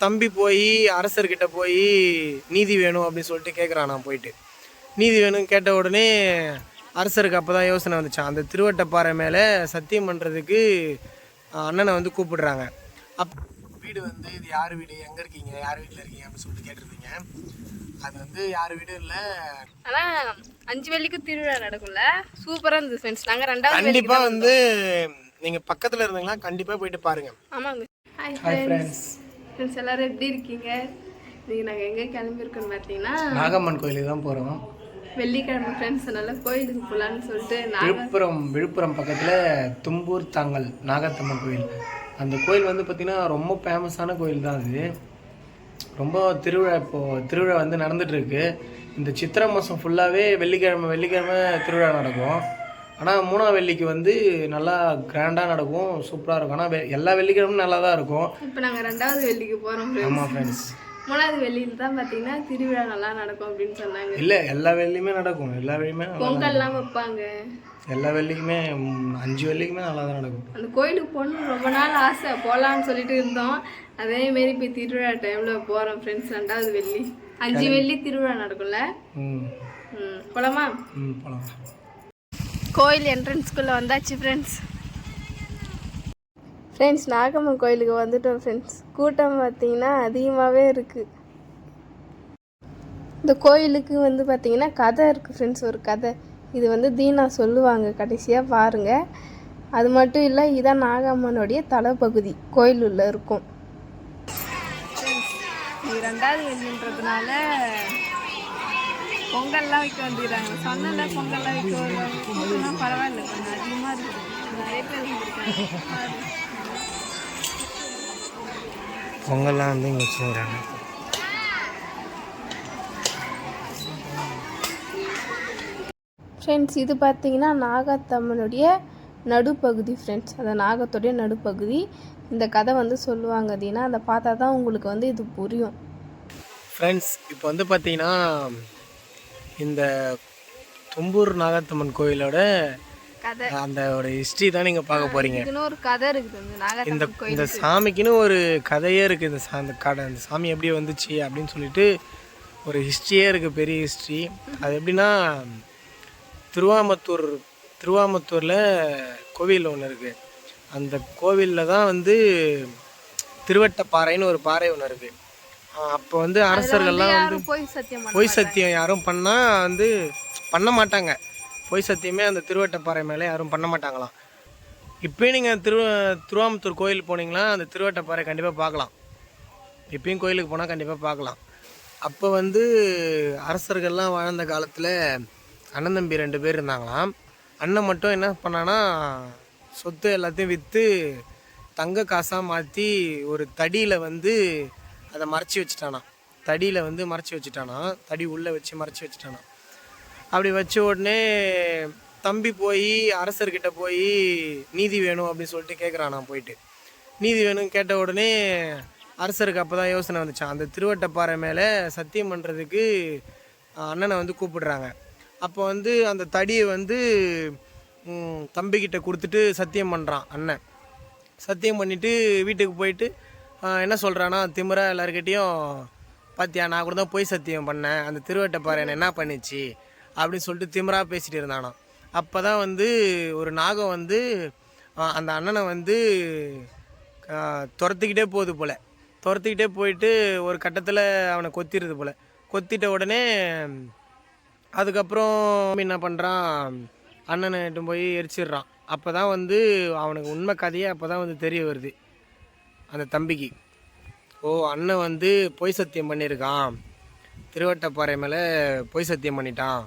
தம்பி போய் அரசர்கிட்ட போய் நீதி வேணும் அப்படின்னு சொல்லிட்டு கேட்குறான் நான் போயிட்டு. நீதி வேணும் கேட்ட உடனே அரசருக்கு அப்போ தான் யோசனை வந்துச்சான் அந்த திருவட்டப்பாறை மேலே சத்தியம் பண்ணுறதுக்கு அண்ணனை வந்து கூப்பிடுறாங்க. அப் வீடு வந்து இது யார் வீடு? எங்கே இருக்கீங்க? யார் வீட்டில் இருக்கீங்க? அப்படின்னு சொல்லிட்டு கேட்டிருந்தீங்க. அது வந்து யார் வீடும் இல்லை. ஆனா அஞ்சு வெள்ளிக்கு திருவிழா நடக்கும்ல. சூப்பரா இருந்தது ஃப்ரெண்ட்ஸ் நாங்க ரெண்டாவது கண்டிப்பாக வந்து நீங்கள் பக்கத்தில் இருந்தீங்களா கண்டிப்பாக போயிட்டு பாருங்கள் ஆமாங்க. ஹாய் ஃப்ரெண்ட்ஸ் ஃப்ரெண்ட்ஸ் எல்லாரும் எப்படி இருக்கீங்க? இன்னைக்கு நாங்க எங்க கிளம்பியிருக்கோம்னு பார்த்தீங்கன்னா நாகம்மன் கோயிலுக்கு தான் போகிறோம் வெள்ளிக்கிழமை ஃப்ரெண்ட்ஸ் அதனால கோயிலுக்கு போகலான்னு சொல்லிட்டு விழுப்புரம் விழுப்புரம் பக்கத்தில் தும்பூர் தாங்கல் நாகத்தம்மன் கோயில். அந்த கோயில் வந்து பார்த்திங்கன்னா ரொம்ப ஃபேமஸான கோயில் தான் அது. ரொம்ப திருவிழா இப்போது திருவிழா வந்து நடந்துட்டு இருக்கு. இந்த சித்திரை மாதம் ஃபுல்லாகவே வெள்ளிக்கிழமை வெள்ளிக்கிழமை திருவிழா நடக்கும். ஆனால் மூணாம் வெள்ளிக்கு வந்து நல்லா கிராண்டாக நடக்கும். சூப்பராக இருக்கும். ஆனால் எல்லா வெள்ளிக்கிழமையும் நல்லா தான் இருக்கும். இப்போ நாங்க ரெண்டாவது வெள்ளிக்கு friends. ஆமாம் ஃப்ரெண்ட்ஸ் மூணாவது வெள்ளியில தான் பார்த்தீங்கன்னா திருவிழா நல்லா நடக்கும் அப்படின்னு சொன்னாங்க. இல்லை எல்லா வெள்ளியுமே நடக்கும். எல்லா வெள்ளியுமே பொங்கல்லாம் வைப்பாங்க. எல்லா வெள்ளிக்குமே அஞ்சு வெள்ளிக்குமே நல்லா தான் நடக்கும். அந்த கோயிலுக்கு போகணும்னு ரொம்ப நாள் ஆசை. போகலான்னு சொல்லிட்டு இருந்தோம். அதே மாரி இப்போ திருவிழா டைமில் போகிறோம் ஃப்ரெண்ட்ஸ் ரெண்டாவது வெள்ளி. அஞ்சு வெள்ளி திருவிழா நடக்கும்ல? ம். ம் போலாமா? ம் போகலாம் கோயில் என்ட்ரன்ஸ்குள்ளே வந்தாச்சு ஃப்ரெண்ட்ஸ் ஃப்ரெண்ட்ஸ் நாகம்மன் கோயிலுக்கு வந்துட்டோம் ஃப்ரெண்ட்ஸ் கூட்டம் பார்த்தீங்கன்னா அதிகமாகவே இருக்குது இந்த கோயிலுக்கு வந்து பார்த்தீங்கன்னா கதை இருக்குது ஃப்ரெண்ட்ஸ் ஒரு கதை. இது வந்து தீனா சொல்லுவாங்க கடைசியாக பாருங்கள் அது மட்டும் இல்லை இதான் நாகம்மனுடைய தலைப்பகுதி. கோயில் உள்ள இருக்கும். இது ரெண்டாவது வெள்ளின்றதுனால பொங்கல்லாம் வைக்க வந்துக்கிறாங்க சொன்னல பொங்கல்லாம் வைக்க வருவாங்க. கூட்டம்லாம் பரவாயில்ல கொஞ்சம் அதிகமாக இருக்குது நிறைய பேர் பொங்கல்லாம் வந்து இங்கே வச்சுருக்காங்க ஃப்ரெண்ட்ஸ் இது பார்த்தீங்கன்னா நாகத்தம்மனுடைய நடுப்பகுதி ஃப்ரெண்ட்ஸ் அந்த நாகத்துடைய நடுப்பகுதி. இந்த கதை வந்து சொல்லுவாங்க தீனா. அதை பார்த்தா தான் உங்களுக்கு வந்து இது புரியும். ஃப்ரெண்ட்ஸ் இப்போ வந்து பார்த்தீங்கன்னா இந்த தும்பூர் நாகத்தம்மன் கோயிலோட அந்த ஒரு ஹிஸ்ட்ரி தான் நீங்கள் பார்க்க போகிறீங்க ஒரு கதை இருக்குது இந்த இந்த சாமிக்குன்னு ஒரு கதையே இருக்குது இந்த சா அந்த கடை அந்த சாமி எப்படி வந்துச்சு அப்படின்னு சொல்லிட்டு ஒரு ஹிஸ்ட்ரியே இருக்குது பெரிய ஹிஸ்ட்ரி அது எப்படின்னா திருவாமத்தூர் திருவாமத்தூரில் கோவில் ஒன்று இருக்குது அந்த கோவிலில் தான் வந்து திருவட்டப்பாறைன்னு ஒரு பாறை ஒன்று இருக்குது அப்போ வந்து அரசர்கள்லாம் வந்து பொய் சத்தியம் யாரும் பண்ணால் வந்து பண்ண மாட்டாங்க. பொய் சத்தியமே அந்த திருவட்டப்பாறை மேலே யாரும் பண்ண மாட்டாங்களாம். இப்போயும் நீங்கள் திரு திருவாமத்தூர் கோயில் போனீங்கன்னா அந்த திருவட்டப்பாறை கண்டிப்பாக பார்க்கலாம் இப்பயும் கோயிலுக்கு போனால் கண்டிப்பாக பார்க்கலாம் அப்போ வந்து அரசர்கள்லாம் வாழ்ந்த காலத்தில் அண்ணன் தம்பி ரெண்டு பேர் இருந்தாங்களாம். அண்ணன் மட்டும் என்ன பண்ணான்னா சொத்து எல்லாத்தையும் விற்று தங்க காசாக மாற்றி ஒரு தடியில் வந்து அதை மறைச்சி வச்சுட்டானா. தடியில் வந்து மறைச்சி வச்சுட்டானா. தடி உள்ளே வச்சு மறைச்சி வச்சுட்டானா. அப்படி வச்ச உடனே தம்பி போய் அரசர்கிட்ட போய் நீதி வேணும் அப்படின்னு சொல்லிட்டு கேட்குறான் நான் போயிட்டு. நீதி வேணும்னு கேட்ட உடனே அரசருக்கு அப்போ தான் யோசனை வந்துச்சான் அந்த திருவட்டப்பாறை மேலே சத்தியம் பண்ணுறதுக்கு அண்ணனை வந்து கூப்பிடுறாங்க. அப்போ வந்து அந்த தடியை வந்து தம்பிக்கிட்ட கொடுத்துட்டு சத்தியம் பண்ணுறான் அண்ணன். சத்தியம் பண்ணிவிட்டு வீட்டுக்கு போயிட்டு என்ன சொல்கிறான்னா திமிரா எல்லாருக்கிட்டேயும் பார்த்தியா நான் கூட தான் பொய் சத்தியம் பண்ணேன். அந்த திருவட்டப்பாறை என்ன என்ன பண்ணுச்சு? அப்படின்னு சொல்லிட்டு திமிரா பேசிகிட்டு இருந்தானாம். அப்போ தான் வந்து ஒரு நாகம் வந்து அந்த அண்ணனை வந்து துரத்துக்கிட்டே போகுது போல். துரத்துக்கிட்டே போயிட்டு ஒரு கட்டத்தில் அவனை கொத்திடுது போல். கொத்திட்ட உடனே அதுக்கப்புறம் என்ன பண்ணுறான் அண்ணனை போய் எரிச்சிடுறான். அப்போ தான் வந்து அவனுக்கு உண்மை கதையே அப்போ தான் வந்து தெரிய வருது. அந்த தம்பிக்கு. ஓ அண்ணன் வந்து பொய் சத்தியம் பண்ணியிருக்கான் திருவட்டப்பாறை மேலே பொய் சத்தியம் பண்ணிட்டான்.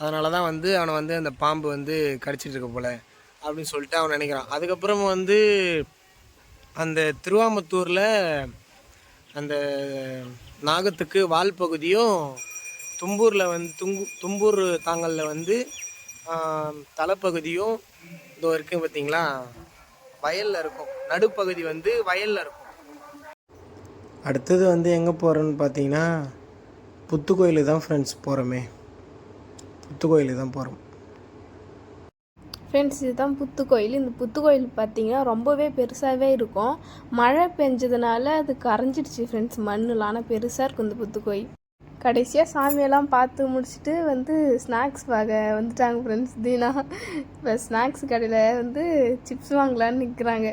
அதனால தான் வந்து அவனை வந்து அந்த பாம்பு வந்து கடிச்சிட்டு இருக்க போல அப்படின்னு சொல்லிட்டு அவன் நினைக்கிறான். அதுக்கப்புறம் வந்து அந்த திருவாமத்தூரில் அந்த நாகத்துக்கு வால் பகுதியும் தும்பூரில் வந்து துங்கு தும்பூர் தாங்கலில் வந்து தலைப்பகுதியும் இதோ இருக்குது பார்த்தீங்களா வயலில் இருக்கும். நடுப்பகுதி வந்து வயலில் இருக்கும். அடுத்தது வந்து எங்கே போகிறோன்னு பார்த்தீங்கன்னா புத்து கோயிலுக்கு தான் ஃப்ரெண்ட்ஸ் போகிறோமே புத்து கோயிலுக்கு தான் போகிறோம் ஃப்ரெண்ட்ஸ் இதுதான் புத்து கோயில் இந்த புத்து கோயில் பார்த்தீங்கன்னா ரொம்பவே பெருசாகவே இருக்கும். மழை பெஞ்சதுனால அது கரைஞ்சிடுச்சு ஃப்ரெண்ட்ஸ் மண்ணுலாம் ஆனால் பெருசாக இருக்கும் இந்த புத்து கோயில் கடைசியாக சாமியெல்லாம் பார்த்து முடிச்சுட்டு வந்து ஸ்நாக்ஸ் வாங்க வந்துட்டாங்க ஃப்ரெண்ட்ஸ் தீனா இப்போ ஸ்நாக்ஸ் கடையில் வந்து சிப்ஸ் வாங்கலான்னு நிற்கிறாங்க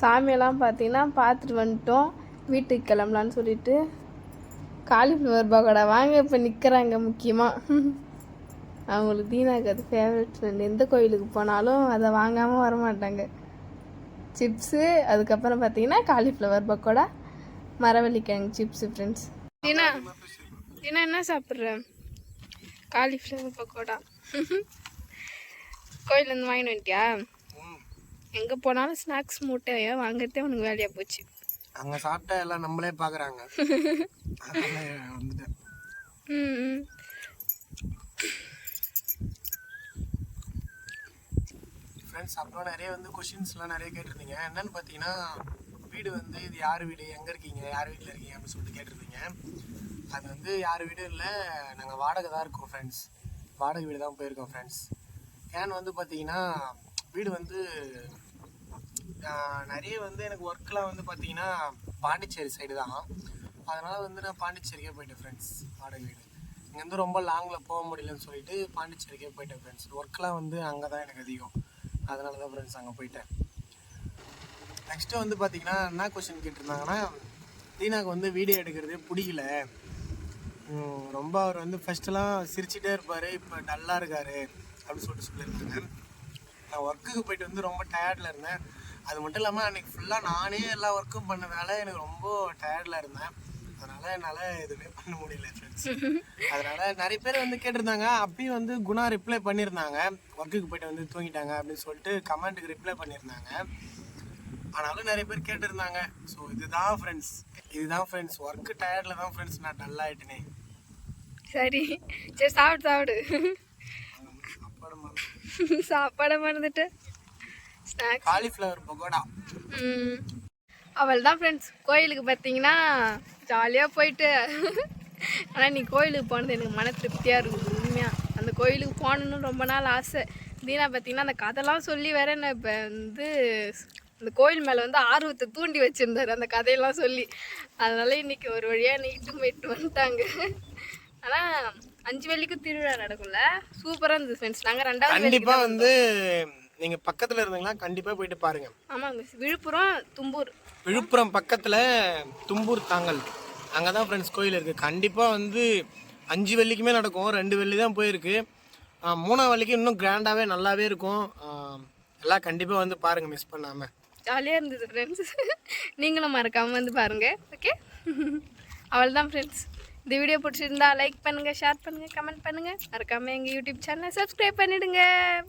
சாமியெல்லாம் பார்த்தீங்கன்னா பார்த்துட்டு வந்துட்டோம். வீட்டுக்கு கிளம்பலான்னு சொல்லிட்டு காலிஃப்ளவர் பகோடா வாங்க இப்போ நிற்கிறாங்க முக்கியமாக அவங்களுக்கு தீனாக்கு அது ஃபேவரட் ஃப்ரெண்ட் எந்த கோயிலுக்கு போனாலும் அதை வாங்காமல் வர மாட்டாங்க சிப்ஸு அதுக்கப்புறம் பார்த்தீங்கன்னா காலிஃப்ளவர் பக்கோடா மரவள்ளிக்கிழங்கு சிப்ஸு ஃப்ரெண்ட்ஸ் தீனா தீனா என்ன சாப்பிட்ற? காலிஃப்ளவர் பக்கோடா. கோயிலேருந்து வாங்கிட்டு வந்துட்டியா? எங்கே போனாலும் ஸ்நாக்ஸ் மூட்டையை வாங்குறதே உனக்கு வேலையாக போச்சு. அங்கே சாப்பிட்டா எல்லாம் நம்மளே பார்க்குறாங்க வந்துட்டேன். ம். ஃப்ரெண்ட்ஸ் அப்புறம் நிறைய வந்து கொஷின்ஸ்லாம் நிறைய கேட்டிருந்தீங்க. என்னன்னு பார்த்தீங்கன்னா வீடு வந்து இது யார் வீடு? எங்கே இருக்கீங்க? யார் வீட்டில் இருக்கீங்க? அப்படின்னு சொல்லிட்டு கேட்டிருந்தீங்க. அது வந்து யார் வீடும் இல்லை. நாங்கள் வாடகை தான் இருக்கோம் ஃப்ரெண்ட்ஸ் வாடகை வீடு தான் போயிருக்கோம் ஃப்ரெண்ட்ஸ் ஏன்னு வந்து பார்த்தீங்கன்னா வீடு வந்து நிறைய வந்து எனக்கு ஒர்க்லாம் வந்து பார்த்தீங்கன்னா பாண்டிச்சேரி சைடு தான். அதனால் வந்து நான் பாண்டிச்சேரிக்கே போயிட்டேன் ஃப்ரெண்ட்ஸ் வாடகை வீடு. இங்கேருந்து ரொம்ப லாங்கில் போக முடியலன்னு சொல்லிட்டு பாண்டிச்சேரிக்கே போயிட்டேன் ஃப்ரெண்ட்ஸ் ஒர்க்லாம் வந்து அங்கே தான் எனக்கு அதிகம். அதனால தான் ஃப்ரெண்ட்ஸ் அங்கே போயிட்டேன். நெக்ஸ்ட்டு வந்து பார்த்தீங்கன்னா என்ன கொஷின் கேட்டிருந்தாங்கன்னா தீனாக்கு வந்து வீடியோ எடுக்கிறதே பிடிக்கல. ரொம்ப அவர் வந்து ஃபஸ்ட்டெல்லாம் சிரிச்சிட்டே இருப்பார். இப்போ டல்லாக இருக்கார் அப்படின்னு சொல்லிட்டு சொல்லியிருந்தாங்க. நான் ஒர்க்குக்கு போயிட்டு வந்து ரொம்ப டயர்டில் இருந்தேன். அது மட்டும் இல்லாமல் அன்றைக்கி ஃபுல்லாக நானே எல்லா ஒர்க்கும் பண்ணதால எனக்கு ரொம்ப டயர்டில் இருந்தேன். அதனால் என்னால் எதுவுமே பண்ண முடியல ஃப்ரெண்ட்ஸ் அதனால் நிறைய பேர் வந்து கேட்டிருந்தாங்க. அப்பயும் வந்து குணா ரிப்ளை பண்ணியிருந்தாங்க. ஒர்க்குக்கு போயிட்டு வந்து தூங்கிட்டாங்க அப்படின்னு சொல்லிட்டு கமெண்ட்டுக்கு ரிப்ளை பண்ணியிருந்தாங்க. ஆனாலும் நிறைய பேர் கேட்டிருந்தாங்க. ஸோ இதுதான் ஃப்ரெண்ட்ஸ் இதுதான் ஃப்ரெண்ட்ஸ் ஒர்க்கு டயர்டில் தான் ஃப்ரெண்ட்ஸ் நான் டல்லாயிட்டேனே சரி. சரி சாப்பிடு சாப்பிடு. சாப்பாடை மறந்துட்டு ஸ்நாக்ஸ் காலிஃப்ளவர் பகோடா. அவள் தான் ஃப்ரெண்ட்ஸ் கோயிலுக்கு பார்த்தீங்கன்னா ஜாலியாக போயிட்டு. ஆனால் நீ கோயிலுக்கு போனது எனக்கு மன திருப்தியாக இருக்குது உண்மையாக அந்த கோயிலுக்கு போகணுன்னு ரொம்ப நாள் ஆசை. தீனா பார்த்தீங்கன்னா அந்த கதைலாம் சொல்லி வேற என்ன இப்போ வந்து அந்த கோயில் மேலே வந்து ஆர்வத்தை தூண்டி வச்சுருந்தாரு அந்த கதையெல்லாம் சொல்லி. அதனால இன்னைக்கு ஒரு வழியாக நீட்டும் போயிட்டு வந்துட்டாங்க. ஆனால் அஞ்சு வெள்ளிக்கு திருவிழா நடக்கும்ல. சூப்பராக இருந்தது ஃப்ரெண்ட்ஸ் நாங்கள் ரெண்டாவது கண்டிப்பாக வந்து நீங்கள் பக்கத்தில் இருந்தீங்களா கண்டிப்பாக போயிட்டு பாருங்க. ஆமாங்க விழுப்புரம் தும்பூர். விழுப்புரம் பக்கத்தில் தும்பூர் தாங்கல். அங்கே தான் ஃப்ரெண்ட்ஸ் கோயில் இருக்குது கண்டிப்பாக வந்து அஞ்சு வெள்ளிக்குமே நடக்கும். ரெண்டு வெள்ளி தான் போயிருக்கு. மூணாம் வெள்ளிக்கு இன்னும் கிராண்டாகவே நல்லாவே இருக்கும். எல்லாம் கண்டிப்பாக வந்து பாருங்கள் மிஸ் பண்ணாமல் ஜாலியாக இருந்தது ஃப்ரெண்ட்ஸ் நீங்களும் மறக்காமல் வந்து பாருங்கள் ஓகே அவள் தான் ஃப்ரெண்ட்ஸ் இந்த வீடியோ பிடிச்சிருந்தா லைக் பண்ணுங்கள் ஷேர் பண்ணுங்கள் கமெண்ட் பண்ணுங்கள் மறக்காமல் எங்கள் யூடியூப் சேனலை சப்ஸ்கிரைப் பண்ணிவிடுங்க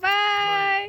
பாய்